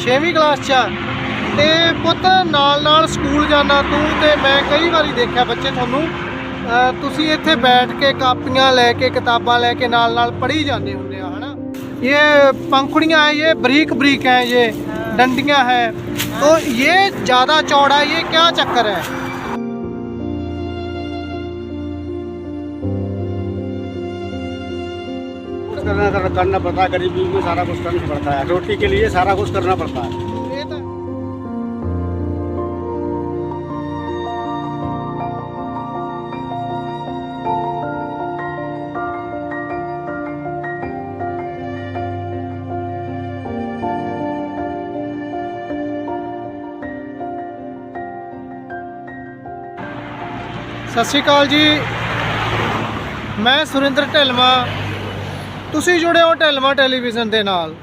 6ਵੀਂ class 'ਚ ਆ ਤੇ ਪੁੱਤ ਨਾਲ ਨਾਲ ਸਕੂਲ ਜਾਣਾ ਤੂੰ ਤੇ ਮੈਂ ਕਈ ਵਾਰੀ ਦੇਖਿਆ ਬੱਚੇ ਤੁਹਾਨੂੰ ਅਹ ਤੁਸੀਂ ਇੱਥੇ ਬੈਠ ਕੇ ਕਾਪੀਆਂ ਲੈ ਕੇ ਕਿਤਾਬਾਂ ਲੈ ਕੇ ਨਾਲ ਨਾਲ ਪੜ੍ਹੀ ਜਾਂਦੇ ਹੁੰਦੇ ਆ ਹਨਾ ਇਹ पंखुड़ियाँ है ये बरीक बरीक हैं ये डंडियाँ है तो ये ज़्यादा चौड़ा ये क्या चक्कर है कुछ करना कर- करना पड़ता है गरीबी में सारा कुछ करना पड़ता है रोटी के लिए सारा कुछ करना पड़ता है ये तो ਸਤਿ ਸ਼੍ਰੀ ਅਕਾਲ ਜੀ ਮੈਂ ਸੁਰਿੰਦਰ ਢਿਲਮਾ ਤੁਸੀਂ ਜੁੜੇ ਹੋ ਢਿਲਮਾ ਟੈਲੀਵਿਜ਼ਨ ਦੇ ਨਾਲ।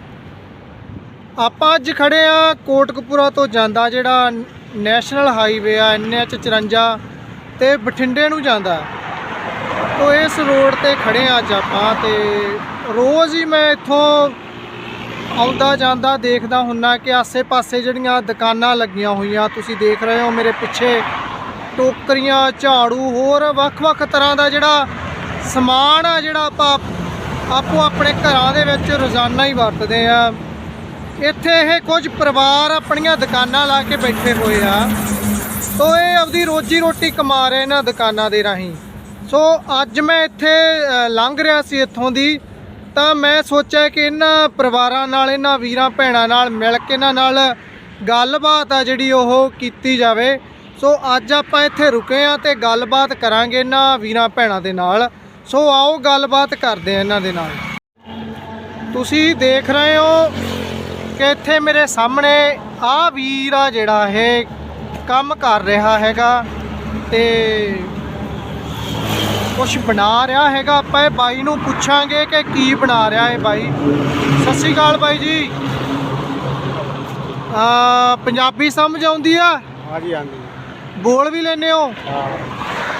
ਆਪਾਂ ਅੱਜ ਖੜੇ ਆ ਕੋਟਕਪੂਰਾ ਤੋਂ ਜਾਂਦਾ ਜਿਹੜਾ ਨੈਸ਼ਨਲ ਹਾਈਵੇ ਆ ਐਨਐਚ 54 ਤੇ ਬਠਿੰਡੇ ਨੂੰ ਜਾਂਦਾ। ਤੋਂ ਇਸ ਰੋਡ ਤੇ ਖੜੇ ਆ ਅੱਜ ਆਪਾਂ ਤੇ ਰੋਜ਼ ਹੀ ਮੈਂ ਇੱਥੋਂ ਆਉਂਦਾ ਜਾਂਦਾ, ਦੇਖਦਾ ਹੁੰਨਾ ਕਿ ਆਸੇ-ਪਾਸੇ ਜਿਹੜੀਆਂ ਦੁਕਾਨਾਂ ਲੱਗੀਆਂ ਹੋਈਆਂ, ਤੁਸੀਂ ਦੇਖ ਰਹੇ ਹੋ ਮੇਰੇ ਪਿੱਛੇ ਟੋਕਰੀਆਂ, ਝਾੜੂ, ਹੋਰ ਵੱਖ-ਵੱਖ ਤਰ੍ਹਾਂ ਦਾ ਜਿਹੜਾ ਸਮਾਨ ਆ ਜਿਹੜਾ ਆਪਾਂ ਆਪੋ ਆਪਣੇ ਘਰਾਂ ਦੇ ਵਿੱਚ ਰੋਜ਼ਾਨਾ ਹੀ ਵਰਤਦੇ ਆ। ਇੱਥੇ ਇਹ ਕੁਝ ਪਰਿਵਾਰ ਆਪਣੀਆਂ ਦੁਕਾਨਾਂ ਲਾ ਕੇ ਬੈਠੇ ਹੋਏ ਆ। ਸੋ ਇਹ ਆਪਦੀ ਰੋਜੀ ਰੋਟੀ ਕਮਾ ਰਹੇ ਇਹਨਾਂ ਦੁਕਾਨਾਂ ਦੇ ਰਾਹੀਂ। ਸੋ ਅੱਜ ਮੈਂ ਇੱਥੇ ਲੰਘ ਰਿਹਾ ਸੀ ਇੱਥੋਂ ਦੀ। ਤਾਂ ਮੈਂ ਸੋਚਿਆ ਕਿ ਇਹਨਾਂ ਪਰਿਵਾਰਾਂ ਨਾਲ, ਇਹਨਾਂ ਵੀਰਾਂ ਭੈਣਾਂ ਨਾਲ ਮਿਲ ਕੇ ਇਹਨਾਂ ਨਾਲ ਗੱਲਬਾਤ ਆ ਜਿਹੜੀ ਉਹ ਕੀਤੀ ਜਾਵੇ। ਸੋ ਅੱਜ ਆਪਾਂ ਇੱਥੇ ਰੁਕੇ ਆ ਤੇ ਗੱਲਬਾਤ ਕਰਾਂਗੇ ਇਹਨਾਂ ਵੀਰਾਂ ਭੈਣਾਂ ਦੇ ਨਾਲ। ਸੋ ਆਓ ਗੱਲਬਾਤ ਕਰਦੇ ਆ ਇਹਨਾਂ ਦੇ ਨਾਲ। ਤੁਸੀਂ ਦੇਖ ਰਹੇ ਹੋ ਕਿ ਇੱਥੇ ਮੇਰੇ ਸਾਹਮਣੇ ਆ ਵੀਰ ਆ ਜਿਹੜਾ ਇਹ ਕੰਮ ਕਰ ਰਿਹਾ ਹੈਗਾ ਤੇ ਕੁਛ ਬਣਾ ਰਿਹਾ ਹੈਗਾ। ਆਪਾਂ ਇਹ ਬਾਈ ਨੂੰ ਪੁੱਛਾਂਗੇ ਕਿ ਕੀ ਬਣਾ ਰਿਹਾ ਹੈ ਬਾਈ। ਸਤਿ ਸ਼੍ਰੀ ਅਕਾਲ ਬਾਈ ਜੀ। ਆ ਪੰਜਾਬੀ ਸਮਝ ਆਉਂਦੀ ਆ? ਹਾਂਜੀ ਹਾਂਜੀ। ਬੋਲ ਵੀ ਲੈਨੇ ਹੋ? ਹਾਂ।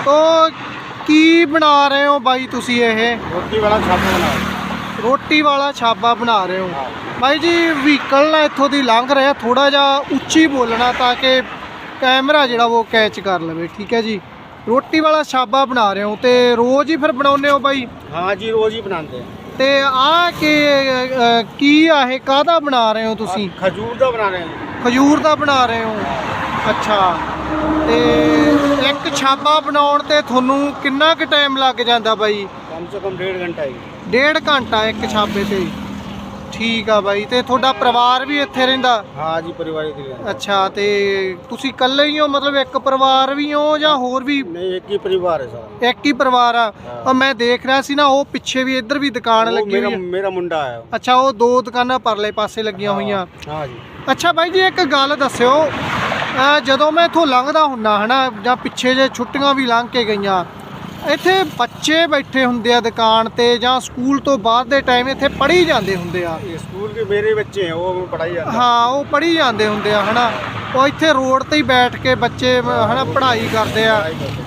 ਤੋਂ ਕੀ ਬਣਾ ਰਹੇ ਹੋ ਬਾਈ ਤੁਸੀਂ ਇਹ? ਰੋਟੀ ਵਾਲਾ ਛਾਪਾ ਬਣਾ ਰੋਟੀ ਵਾਲਾ ਛਾਪਾ ਬਣਾ ਰਹੇ ਹੋ। ਬਾਈ ਜੀ ਵਹੀਕਲ ਨਾ ਇੱਥੋਂ ਦੀ ਲੰਘ ਰਿਹਾ ਥੋੜਾ ਜਿਹਾ ਉੱਚੀ ਬੋਲਣਾ ਤਾਂ ਕਿ ਕੈਮਰਾ ਜਿਹੜਾ ਉਹ ਕੈਚ ਕਰ ਲਵੇ ਠੀਕ ਹੈ ਜੀ? ਰੋਟੀ ਵਾਲਾ ਛਾਪਾ ਬਣਾ ਰਹੇ ਹੋ ਤੇ ਰੋਜ਼ ਹੀ ਫਿਰ ਬਣਾਉਂਦੇ ਹੋ ਬਾਈ? ਹਾਂ ਜੀ ਰੋਜ਼ ਹੀ ਬਣਾਉਂਦੇ ਤੇ ਆ ਕਿ ਕੀ ਆ ਇਹ? ਕਾਹਦਾ ਬਣਾ ਰਹੇ ਹੋ ਤੁਸੀਂ? ਖਜੂਰ ਦਾ ਬਣਾ ਰਹੇ ਹੋ ਖਜੂਰ ਦਾ ਬਣਾ ਰਹੇ ਹੋ। ਅੱਛਾ। ਤੇ ਇੱਕ ਛਾਬਾ ਬਣਾਉਣ ਤੇ ਤੁਹਾਨੂੰ ਕਿੰਨਾ ਕੁ ਟਾਈਮ ਲੱਗ ਜਾਂਦਾ ਬਾਈ? ਕਮ ਸੇ ਕਮ 1.5 ਘੰਟਾ ਹੈ। ਡੇਢ ਘੰਟਾ ਇੱਕ ਛਾਬੇ ਤੇ ਠੀਕ ਆ ਬਾਈ ਤੇ ਤੁਹਾਡਾ ਪਰਿਵਾਰ ਵੀ ਇੱਥੇ ਰਹਿੰਦਾ? ਹਾਂ ਜੀ ਪਰਿਵਾਰ ਇੱਥੇ ਰਹਿੰਦਾ। ਅੱਛਾ ਤੇ ਤੁਸੀਂ ਇਕੱਲੇ ਹੀ ਹੋ? ਮਤਲਬ ਇੱਕ ਪਰਿਵਾਰ ਵੀ ਹੋ ਜਾਂ ਹੋਰ ਵੀ? ਨਹੀਂ ਇੱਕ ਹੀ ਪਰਿਵਾਰ ਹੈ ਸਾਰਾ। ਇੱਕ ਹੀ ਪਰਿਵਾਰ ਆ? ਆ ਮੈਂ ਦੇਖ ਰਿਹਾ ਸੀ ਨਾ ਉਹ ਪਿੱਛੇ ਵੀ ਇੱਧਰ ਵੀ ਦੁਕਾਨ ਲੱਗੀ ਹੋਈ ਮੇਰਾ ਮੁੰਡਾ ਆਇਆ। ਅੱਛਾ ਉਹ ਦੋ ਦੁਕਾਨਾਂ ਪਰਲੇ ਪਾਸੇ ਲੱਗੀਆਂ ਹੋਈਆਂ। ਹਾਂ ਜੀ। ਅੱਛਾ ਬਾਈ ਜੀ ਇੱਕ ਗੱਲ ਦੱਸਿਓ। ਜਦੋਂ ਮੈਂ ਇੱਥੋਂ ਲੰਘਦਾ ਹੁੰਨਾ ਹਨਾ ਜਾਂ ਪਿੱਛੇ ਜੇ ਛੁੱਟੀਆਂ ਵੀ ਲੰਘ ਕੇ ਗਈਆਂ ਇੱਥੇ ਬੱਚੇ ਬੈਠੇ ਹੁੰਦੇ ਆ ਦੁਕਾਨ ਤੇ ਜਾਂ ਸਕੂਲ ਤੋਂ ਬਾਅਦ ਦੇ ਟਾਈਮ ਇੱਥੇ ਪੜ੍ਹੀ ਜਾਂਦੇ ਹੁੰਦੇ ਆ। ਸਕੂਲ ਦੇ ਮੇਰੇ ਬੱਚੇ ਆ ਉਹ ਪੜਾਈ ਜਾਂਦੇ। ਹਾਂ ਉਹ ਪੜ੍ਹੀ ਜਾਂਦੇ ਹੁੰਦੇ ਆ ਹਨਾ। ਉਹ ਇੱਥੇ ਰੋਡ ਤੇ ਹੀ ਬੈਠ ਕੇ ਬੱਚੇ ਹਨਾ ਪੜ੍ਹਾਈ ਕਰਦੇ ਆ।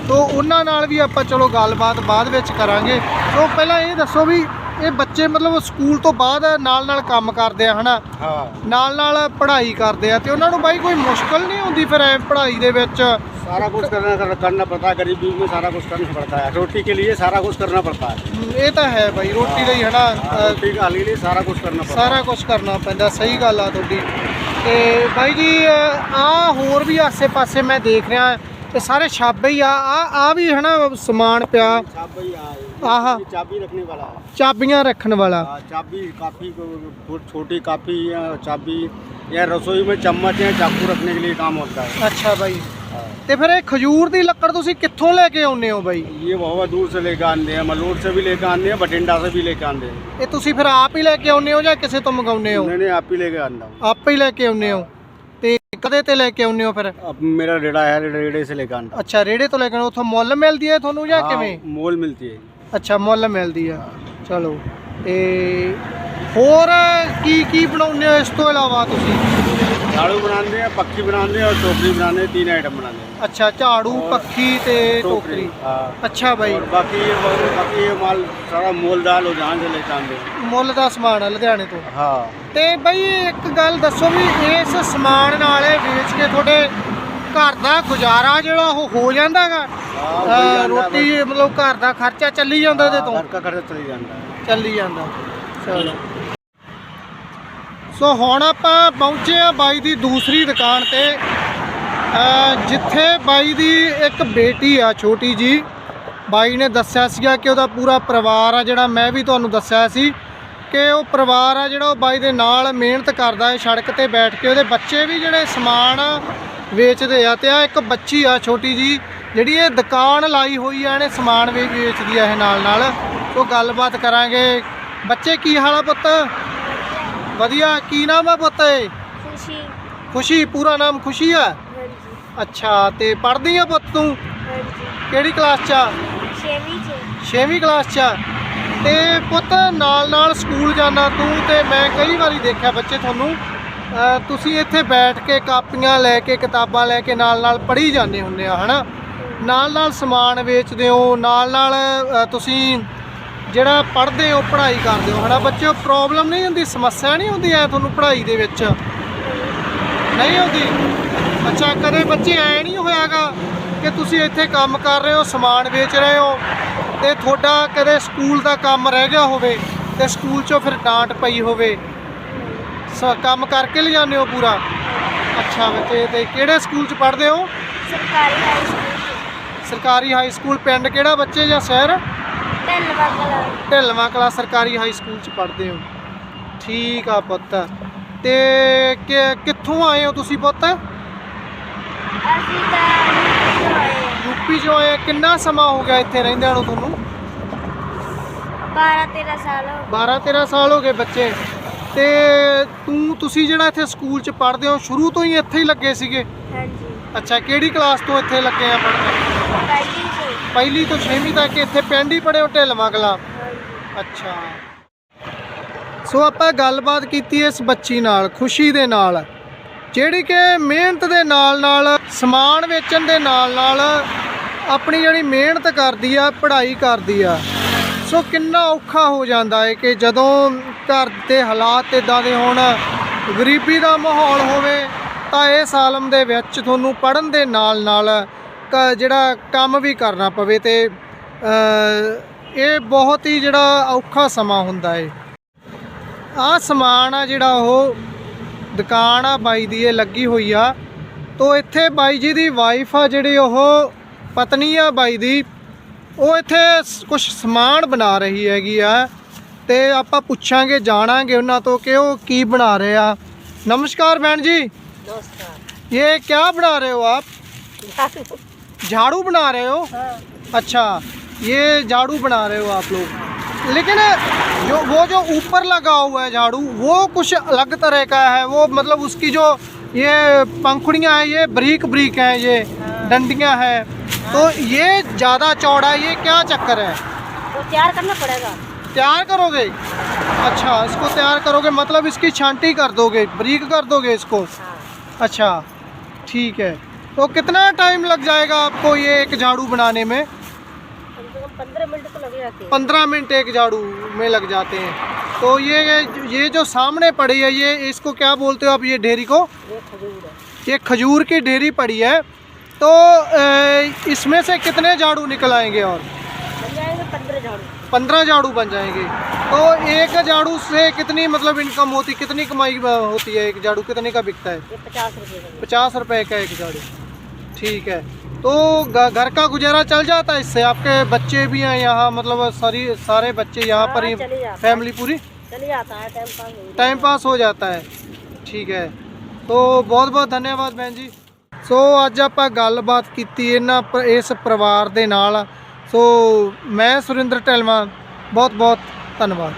ਤੋਂ ਉਹਨਾਂ ਨਾਲ ਵੀ ਆਪਾਂ ਚਲੋ ਗੱਲਬਾਤ ਬਾਅਦ ਵਿੱਚ ਕਰਾਂਗੇ। ਤੋਂ ਪਹਿਲਾਂ ਇਹ ਦੱਸੋ ਵੀ ਇਹ ਬੱਚੇ ਮਤਲਬ ਸਕੂਲ ਤੋਂ ਬਾਅਦ ਨਾਲ ਨਾਲ ਕੰਮ ਕਰਦੇ ਆ ਹਨਾ हाँ ਨਾਲ ਨਾਲ ਪੜ੍ਹਾਈ ਕਰਦੇ ਆ ਤੇ ਉਹਨਾਂ ਨੂੰ ਬਾਈ ਕੋਈ ਮੁਸ਼ਕਲ ਨਹੀਂ ਹੁੰਦੀ ਫਿਰ ਐ ਪੜ੍ਹਾਈ ਦੇ ਵਿੱਚ सारा कुछ करना कर, करना पड़ता है गरीबी में सारा कुछ करना पड़ता है रोटी के लिए सारा कुछ करना पड़ता है ਹਮ, ਇਹ ਤਾਂ ਹੈ ਬਾਈ ਰੋਟੀ ਲਈ ਹਨਾ हाँ, ਅ, रोटी का के लिए सारा कुछ करना पड़ता ਸਾਰਾ ਕੁਝ ਕਰਨਾ ਪੈਂਦਾ ਸਹੀ ਗੱਲ ਆ ਤੁਹਾਡੀ ਤੇ ਬਾਈ ਜੀ ਆ ਹੋਰ ਵੀ ਆਸੇ-ਪਾਸੇ ਮੈਂ ਦੇਖ ਰਿਹਾ ਇਹ ਸਾਰੇ ਛਾਬੇ ਹੀ ਆ ਆ ਆ ਵੀ ਹਨਾ ਸਮਾਨ ਪਿਆ है चाबी हाँ, आहा। ये चाबी रखने वाला है ਚਾਬੀਆਂ ਰੱਖਣ ਵਾਲਾ हाँ, चाबी काफी को- छोटी काफी या चाबी या रसोई में चम्मच या चाकू रखने के लिए काम होता है ਅੱਛਾ ਬਾਈ हाँ। ਤੇ ਫਿਰ ਇਹ ਖਜੂਰ ਦੀ ਲੱਕੜ ਤੁਸੀਂ ਕਿੱਥੋਂ ਲੈ ਕੇ ਆਉਂਦੇ ਹੋ ਬਾਈ ये बहुत दूर से लेकर आते हैं मलोट से भी लेकर आते हैं बठिंडा से भी लेकर आते हैं ਇਹ ਤੁਸੀਂ ਫਿਰ ਆਪ ਹੀ ਲੈ ਕੇ ਆਉਂਦੇ ਹੋ ਜਾਂ ਕਿਸੇ ਤੋਂ ਮੰਗਾਉਂਦੇ ਹੋ मैंने आप ही लेकर आता हूँ ਆਪੇ ਹੀ ਲੈ ਕੇ ਆਉਂਦੇ ਹੋ ਤੇ ਕਦੇ ਤੇ ਲੈ ਕੇ ਆਉਂਦੇ ਹੋ ਫਿਰ अब मेरा रेड़ा है रेड़े से लेकर आता ਅੱਛਾ ਰੇੜੇ ਤੋਂ ਲੈ ਕੇ ਆਉਂਦੇ ਹੋ, ਉੱਥੋਂ ਮੁੱਲ ਮਿਲਦੀ ਹੈ ਤੁਹਾਨੂੰ ਜਾਂ हाँ, ਕਿਵੇਂ मोल मिलती है ਅੱਛਾ ਮੁੱਲ ਮਿਲਦੀ ਆ ਚਲੋ ਤੇ ਹੋਰ ਕੀ ਕੀ ਬਣਾਉਂਦੇ ਹੋ ਇਸ ਤੋਂ ਇਲਾਵਾ ਤੁਸੀਂ झाड़ू बनाते हैं पक्की बनाते हैं और टोकरी बनाते हैं तीन आइटम बनाते हैं ਅੱਛਾ ਝਾੜੂ ਪੱਖੀ ਤੇ ਟੋਕਰੀ हाँ ਅੱਛਾ ਬਾਈ और बाकी ये बाकी ये माल सारा मोल दाल हो जहाँ से लेकर आते हैं ਮੁੱਲ ਦਾ ਸਮਾਨ ਆ ਲੁਧਿਆਣੇ ਤੋਂ हाँ ਤੇ ਬਈ ਇੱਕ ਗੱਲ ਦੱਸੋ ਵੀ ਇਸ ਸਮਾਨ ਨਾਲ ਇਹ ਵੇਚ ਕੇ ਤੁਹਾਡੇ ਘਰ ਦਾ ਗੁਜ਼ਾਰਾ ਜਿਹੜਾ ਉਹ ਹੋ ਜਾਂਦਾਗਾ हाँ, हो जाता है ਰੋਟੀ ਮਤਲਬ ਘਰ ਦਾ ਖਰਚਾ ਚੱਲੀ ਜਾਂਦਾ ਇਹਦੇ हाँ, ਤੋਂ घर का खर्चा चली जाता है ਚੱਲੀ ਜਾਂਦਾ ਚਲੋ ਸੋ ਹੁਣ ਆਪਾਂ ਪਹੁੰਚੇ ਆ ਬਾਈ ਦੀ ਦੂਸਰੀ ਦੁਕਾਨ ਤੇ। ਜਿੱਥੇ ਬਾਈ ਦੀ ਇੱਕ ਬੇਟੀ ਆ, ਛੋਟੀ ਜੀ। ਬਾਈ ਨੇ ਦੱਸਿਆ ਸੀਗਾ ਕਿ ਉਹਦਾ ਪੂਰਾ ਪਰਿਵਾਰ ਆ, ਜਿਹੜਾ ਮੈਂ ਵੀ ਤੁਹਾਨੂੰ ਦੱਸਿਆ ਸੀ ਕਿ ਉਹ ਪਰਿਵਾਰ ਆ, ਜਿਹੜਾ ਉਹ ਬਾਈ ਦੇ ਨਾਲ ਮਿਹਨਤ ਕਰਦਾ ਹੈ, ਸੜਕ ਤੇ ਬੈਠ ਕੇ। ਉਹਦੇ ਬੱਚੇ ਵੀ ਜਿਹੜੇ ਸਮਾਨ ਵੇਚਦੇ ਆ ਤੇ ਆ ਇੱਕ ਬੱਚੀ ਆ, ਛੋਟੀ ਜੀ, ਜਿਹੜੀ ਇਹ ਦੁਕਾਨ ਲਾਈ ਹੋਈ ਆ, ਇਹਨੇ ਸਮਾਨ ਵੀ ਵੇਚਦੀ ਆ ਇਹ ਨਾਲ ਨਾਲ ਉਹ ਗੱਲਬਾਤ ਕਰਾਂਗੇ। ਬੱਚੇ ਕੀ ਹਾਲ ਆ ਪੁੱਤ? ਵਧੀਆ ਕੀ ਨਾਮ ਆ ਪੁੱਤ ਇਹ? ਖੁਸ਼ੀ। ਖੁਸ਼ੀ ਪੂਰਾ ਨਾਮ ਖੁਸ਼ੀ ਆ? ਹਾਂਜੀ। ਅੱਛਾ ਤੇ ਪੜ੍ਹਦੀ ਆ ਪੁੱਤ ਤੂੰ? ਹਾਂਜੀ। ਕਿਹੜੀ ਕਲਾਸ ਚ ਆ? ਛੇਵੀਂ ਚ। 6ਵੀਂ ਕਲਾਸ ਚ ਆ। ਤੇ ਪੁੱਤ ਨਾਲ ਨਾਲ ਸਕੂਲ ਜਾਣਾ ਤੂੰ ਤੇ ਮੈਂ ਕਈ ਵਾਰੀ ਦੇਖਿਆ ਬੱਚੇ ਤੁਹਾਨੂੰ ਅਹ ਤੁਸੀਂ ਇੱਥੇ ਬੈਠ ਕੇ ਕਾਪੀਆਂ ਲੈ ਕੇ ਕਿਤਾਬਾਂ ਲੈ ਕੇ ਨਾਲ ਨਾਲ ਪੜ੍ਹੀ ਜਾਂਦੇ ਹੁੰਦੇ ਆ ਹਨਾ? ਨਾਲ ਨਾਲ ਸਮਾਨ ਵੇਚਦੇ ਹੋ ਨਾਲ ਨਾਲ ਅਹ, ਤੁਸੀਂ ਜਿਹੜਾ ਪੜ੍ਹਦੇ ਹੋ ਪੜ੍ਹਾਈ ਕਰਦੇ ਹੋ ਹਨਾ ਬੱਚਿਓ ਪ੍ਰੋਬਲਮ ਨਹੀਂ ਹੁੰਦੀ ਸਮੱਸਿਆ ਨਹੀਂ ਹੁੰਦੀ ਐ ਤੁਹਾਨੂੰ ਪੜ੍ਹਾਈ ਦੇ ਵਿੱਚ? ਨਹੀਂ ਹੁੰਦੀ? ਅੱਛਾ ਕਦੇ ਬੱਚੇ ਐ ਨਹੀਂ ਹੋਇਆਗਾ ਕਿ ਤੁਸੀਂ ਇੱਥੇ ਕੰਮ ਕਰ ਰਹੇ ਹੋ ਸਮਾਨ ਵੇਚ ਰਹੇ ਹੋ ਤੇ ਤੁਹਾਡਾ ਕਦੇ ਸਕੂਲ ਦਾ ਕੰਮ ਰਹਿ ਗਿਆ ਹੋਵੇ ਤੇ ਸਕੂਲ 'ਚੋਂ ਫਿਰ ਡਾਂਟ ਪਈ ਹੋਵੇ? ਸ ਕੰਮ ਕਰਕੇ ਲਿਜਾਂਦੇ ਹੋ ਪੂਰਾ? ਅੱਛਾ ਬੱਚੇ ਤੇ ਕਿਹੜੇ ਸਕੂਲ 'ਚ ਪੜ੍ਹਦੇ ਹੋ? ਸਰਕਾਰੀ ਹਾਈ ਸਕੂਲ ਸਰਕਾਰੀ ਹਾਈ ਸਕੂਲ ਪਿੰਡ ਕਿਹੜਾ ਬੱਚੇ ਜਾਂ ਸ਼ਹਿਰ? ਢਲਵਾ ਕਲਾ ਢਿਲਵਾਂ ਕਲਾ ਸਰਕਾਰੀ ਹਾਈ ਸਕੂਲ 'ਚ ਪੜ੍ਹਦੇ ਹੋ। ਠੀਕ ਆ ਪੁੱਤ। ਤੇ ਕਿੱਥੋਂ ਆਏ ਹੋ ਤੁਸੀਂ ਪੁੱਤ? ਅਸੀਂ ਤਾਂ। ਯੂਪੀ 'ਚੋਂ ਆਏ। ਕਿੰਨਾ ਸਮਾਂ ਹੋ ਗਿਆ ਇੱਥੇ ਰਹਿੰਦਿਆਂ ਨੂੰ ਤੁਹਾਨੂੰ? 12 13 ਸਾਲ ਹੋ 12 13 ਸਾਲ ਹੋ ਗਏ ਬੱਚੇ। ਤੇ ਤੂੰ ਤੁਸੀਂ ਜਿਹੜਾ ਇੱਥੇ ਸਕੂਲ 'ਚ ਪੜ੍ਹਦੇ ਹੋ ਸ਼ੁਰੂ ਤੋਂ ਹੀ ਇੱਥੇ ਹੀ ਲੱਗੇ ਸੀਗੇ। ਹਾਂਜੀ। ਅੱਛਾ ਕਿਹੜੀ ਕਲਾਸ ਤੋਂ ਇੱਥੇ ਲੱਗੇ ਆ ਪੜ੍ਹਨ ਪਹਿਲੀ ਪਹਿਲੀ ਤੋਂ 6ਵੀਂ ਤੱਕ ਇੱਥੇ ਪਿੰਡ ਹੀ ਪੜ੍ਹੇ ਹੋ ਢਿਲਵਾਂ ਕਲਾਂ ਅੱਛਾ। ਸੋ ਆਪਾਂ ਗੱਲਬਾਤ ਕੀਤੀ ਇਸ ਬੱਚੀ ਨਾਲ, ਖੁਸ਼ੀ ਦੇ ਨਾਲ। ਜਿਹੜੀ ਕਿ ਮਿਹਨਤ ਦੇ ਨਾਲ ਨਾਲ ਸਮਾਨ ਵੇਚਣ ਦੇ ਨਾਲ ਨਾਲ ਆਪਣੀ ਜਿਹੜੀ ਮਿਹਨਤ ਕਰਦੀ ਆ, ਪੜ੍ਹਾਈ ਕਰਦੀ ਆ। ਸੋ ਕਿੰਨਾ ਔਖਾ ਹੋ ਜਾਂਦਾ ਹੈ ਕਿ ਜਦੋਂ ਘਰ ਦੇ ਹਾਲਾਤ ਇਦਾਂ ਦੇ ਹੋਣ, ਗਰੀਬੀ ਦਾ ਮਾਹੌਲ ਹੋਵੇ, ਤਾਂ ਇਹ ਆਲਮ ਦੇ ਵਿੱਚ ਤੁਹਾਨੂੰ ਪੜ੍ਹਨ ਦੇ ਨਾਲ ਨਾਲ ਜਿਹੜਾ ਕੰਮ ਵੀ ਕਰਨਾ ਪਵੇ ਤੇ ਇਹ ਬਹੁਤ ਹੀ ਜਿਹੜਾ ਔਖਾ ਸਮਾਂ ਹੁੰਦਾ ਏ। ਆ ਸਮਾਨ ਆ ਜਿਹੜਾ ਉਹ ਦੁਕਾਨ ਆ ਬਾਈ ਦੀ ਇਹ ਲੱਗੀ ਹੋਈ ਆ। ਤੋਂ ਇੱਥੇ ਬਾਈ ਜੀ ਦੀ ਵਾਈਫ ਆ ਜਿਹੜੀ ਉਹ ਪਤਨੀ ਆ ਬਾਈ ਦੀ ਉਹ ਇੱਥੇ ਕੁਝ ਸਮਾਨ ਬਣਾ ਰਹੀ ਹੈਗੀ ਆ। ਤੇ ਆਪਾਂ ਪੁੱਛਾਂਗੇ ਜਾਣਾਂਗੇ ਉਹਨਾਂ ਤੋਂ ਕਿ ਉਹ ਕੀ ਬਣਾ ਰਹੇ ਆ। ਨਮਸਕਾਰ ਭੈਣ ਜੀ। ਨਮਸਕਾਰ। ਇਹ ਕੀ ਬਣਾ ਰਹੇ ਹੋ ਆਪ? झाड़ू बना रहे हो? हाँ। अच्छा ये झाड़ू बना रहे हो आप लोग। लेकिन जो वो जो ऊपर लगा हुआ है झाड़ू वो कुछ अलग तरह का है। वो मतलब उसकी जो ये पंखुड़ियाँ हैं ये बरीक बरीक हैं ये डंडियाँ हैं। तो ये ज़्यादा चौड़ा है ये क्या चक्कर है? वो तैयार करना पड़ेगा। तैयार करोगे? अच्छा इसको तैयार करोगे मतलब इसकी छांटी कर दोगे बरीक कर दोगे इसको? हाँ। अच्छा ठीक है। तो कितना टाइम लग जाएगा आपको ये एक झाड़ू बनाने में? पंद्रह मिनट तो हैं। पंद्रह मिनट एक झाड़ू में लग जाते हैं। तो ये ये जो सामने पड़ी है ये इसको क्या बोलते हो आप ये ढेरी को? ये खजूर ये खजूर की ढेरी पड़ी है। तो इसमें से कितने झाड़ू निकल आएँगे और? पंद्रह झाड़ू। बन जाएँगे। तो एक झाड़ू से कितनी मतलब इनकम होती कितनी कमाई होती है एक झाड़ू कितने का बिकता है? पचास रुपये पचास रुपए का एक झाड़ू। ठीक है तो घ- घर का गुजारा चल जाता है इससे आपके बच्चे भी हैं यहाँ मतलब सारी सारे बच्चे यहाँ पर ही हाँ, चले जाते हैं। फैमिली पूरी चल जाता है टाइम पास हो टाइम पास ਹੋ ਜਾਂਦਾ ਹੈ ਠੀਕ ਹੈ ਤੋ ਬਹੁਤ ਬਹੁਤ ਧੰਨਵਾਦ ਭੈਣ ਜੀ ਸੋ ਅੱਜ ਆਪਾਂ ਗੱਲਬਾਤ ਕੀਤੀ ਇਹਨਾਂ ਪ- ਇਸ ਪਰਿਵਾਰ ਦੇ ਨਾਲ ਸੋ ਮੈਂ ਸੁਰਿੰਦਰ ਢਲਵਾ ਬਹੁਤ ਬਹੁਤ ਧੰਨਵਾਦ